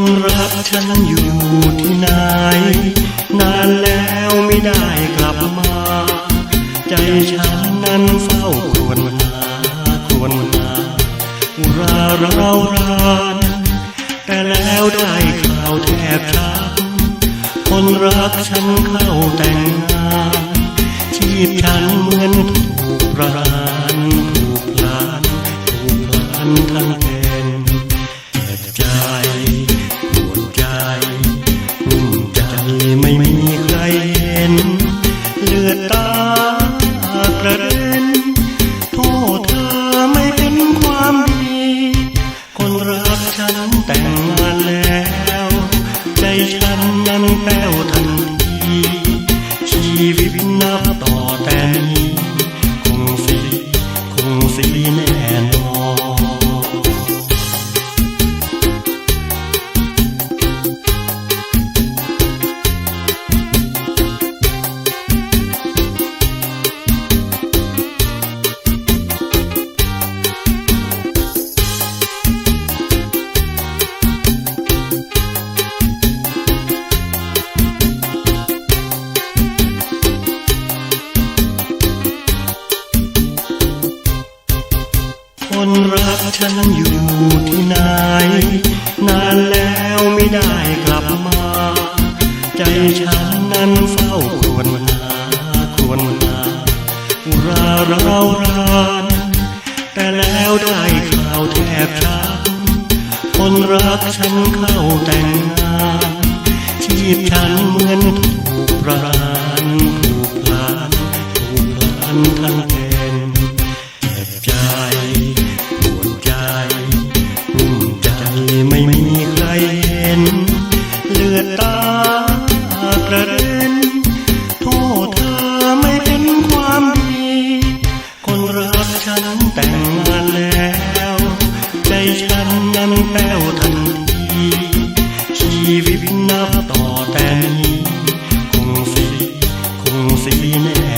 นรักฉันอยู่ที่ไหน นานแล้วไม่ได้กลับมา ใจฉันนั้นเฝ้าครวญหาครวญหาอุราเรารานแต่แล้วได้ข่าวแทบช้ำคนรักฉันเข้าแต่งงานชีพฉันเหมือนถูกประ แต่งมาแล้วใจฉันนั้นแป้วทันทีชีวิตนับต่อแต่นี้คงสีคงสีแน่นอน คนรักฉันอยู่ที่ไหน นานแล้วไม่ได้กลับมา ใจฉันนั้นเฝ้าควญหาควญหาอุราเรารานแต่แล้วได้ข่าวแทบช้ำคนรักฉันเข้าแต่งงานชีพฉันเหมือนถูกประหาร แต่งงานแล้ว ใจฉันนั้นแป้วทันทีชีวิตนับต่อแต่นี้คงสีคงสีแน่นอน